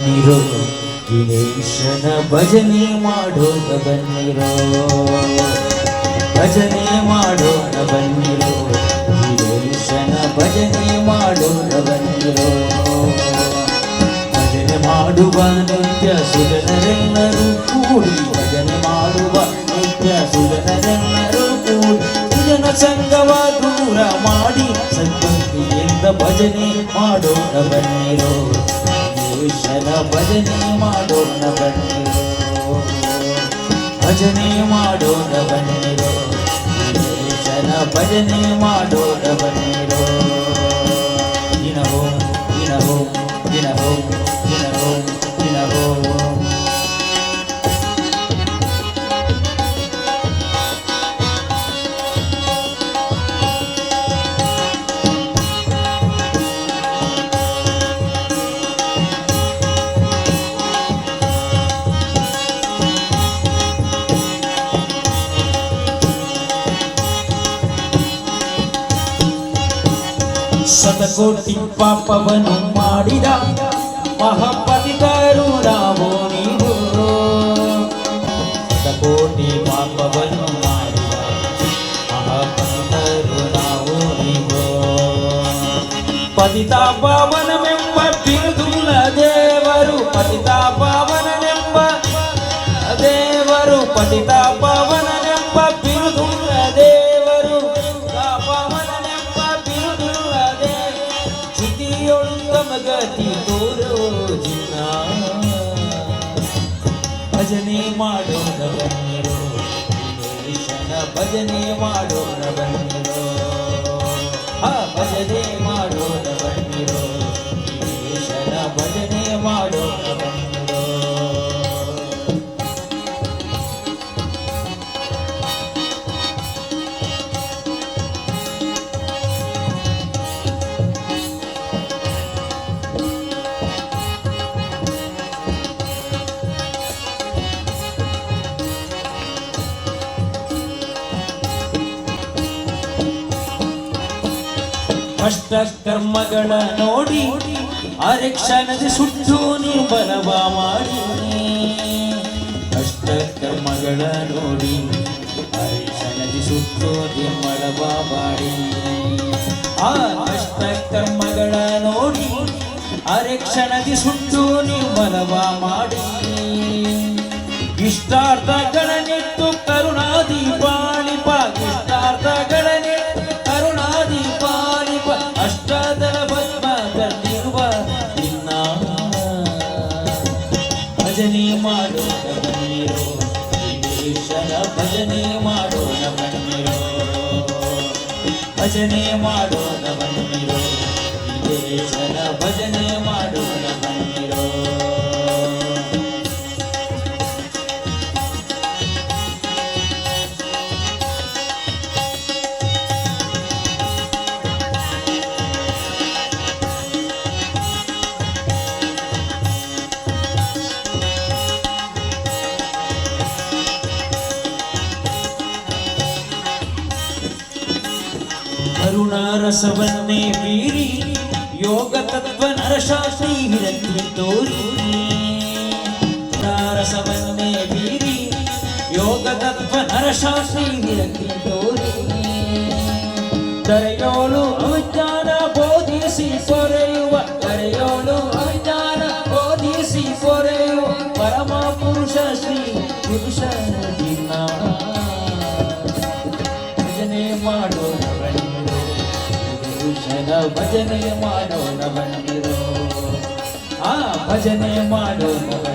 ಬನ್ನಿರೋ ದಿನೇಶನ ಭಜನೆ ಮಾಡೋಣ ಬನ್ನಿರೋ. ಭಜನೆ ಮಾಡೋಣ ಬನ್ನಿರೋ, ದಿನೇಶನ ಭಜನೆ ಮಾಡೋಣ ಬನ್ನಿರೋ. ಭಜನೆ ಮಾಡುವ ನಿತ್ಯ ಸುಜನರೆಲ್ಲರೂ ಕೂಡಿ, ಭಜನೆ ಮಾಡುವ ನಿತ್ಯ ಸುಜನರೆಲ್ಲರೂ ಕೂಡಿ ಸುಜನ ಸಂಗವ ದೂರ ಮಾಡಿ, ಸಂತೃಪ್ತಿಯಿಂದ ಭಜನೆ ಮಾಡೋಣ ಬನ್ನಿರೋ. ದೇಶದ ಭಜನೆ ಮಾಡೋಣ ಬನ್ನಿರೋ ಭಜನೆ ಮಾಡೋಣ ಬನ್ನಿರೋ ದೇಶದ ಭಜನೆ ಮಾಡೋಣ ಬನ್ನಿರೋ ದಿನವೋ ದಿನವೋ ದಿನವೋ ದಿನವೋ ದಿನವೋ ಶತಕೋಟಿ ಪಾಪವನ್ನು ಮಾಡಿದ ಮಹಾಪತಿತರು ನಾವು ನೀವು ಶತಕೋಟಿ ಪಾಪವನ್ನು ಮಾಡಿದ ಮಹಾಪತಿತರು ನಾವು ನೀವು ಪತಿತ ಪಾವನವೆಂಬ ಬಿರುದುಳ್ಳ ದೇವರು ಪತಿತ ಪಾವನನೆಂಬ ದೇವರು ಪತಿತ ಪಾವನನೆಂಬ ಚಿತಿಯೊಳುತ್ತಮ ಗತಿ ತೋರೋ ಜಿನ್ನ ಭಜನೆ ಮಾಡೋಣ ಬನ್ನಿರೋ ಭಜನೆ ಮಾಡೋಣ ಆ ಭಜನೆ ಮಾಡೋಣ ಬನ್ನಿರೋ ಭಜನೆ ಅಷ್ಟ ಕರ್ಮಗಳ ನೋಡಿ, ಅರೆಕ್ಷಣದ ಸುಟ್ಟು ನಿರ್ಬಲವ ಮಾಡಿ. ಅಷ್ಟ ಕರ್ಮಗಳ ನೋಡಿ, ಅರೆಕ್ಷಣದ ಸುಟ್ಟು ನಿರ್ಮಲವ ಮಾಡಿ. ಆ ಅಷ್ಟ ಕರ್ಮಗಳ ನೋಡಿ, ಅರೆಕ್ಷಣದಿ ಸುಟ್ಟು ನಿರ್ಮಲವ ಮಾಡಿ. ಇಷ್ಟಾರ್ಥಗಳ ನಿಟ್ಟು ಕರುಣಾದಿ ಪಾಲಿಪ ಭಜನೆ ಮಾಡೋಣ ಭಜನೆ ಮಾಡೋಣ ಬನ್ನಿರೋ ಕರುಣಾರಸವನ್ನೇ ಮೀರಿ ಯೋಗ ತತ್ವ ನರಶಾಸ್ತ್ರಿ ವಿರಕ್ತಿ ತೋರಿ. ರಸವನ್ನೇ ಮೀರಿ ಯೋಗ ತತ್ವ ನರಶಾಸ್ತ್ರಿ ವಿರಕ್ತಿ ತೋರಿ. ಕರೆಯೋಳು ಅವಿಜ್ಞಾನ ಬೋಧಿಸಿ ಪೊರೆಯುವ ಕರೆಯೋಳು ಅವಿಜ್ಞಾನ ಬೋಧಿಸಿ ಪೊರೆಯುವ ಪರಮ ಪುರುಷ ಶ್ರೀ ಪುರುಷ ಭಜನೆ ಮಾಡೋಣ ಬಂದಿರೋ ಆ ಭಜನೆ ಮಾಡೋಣ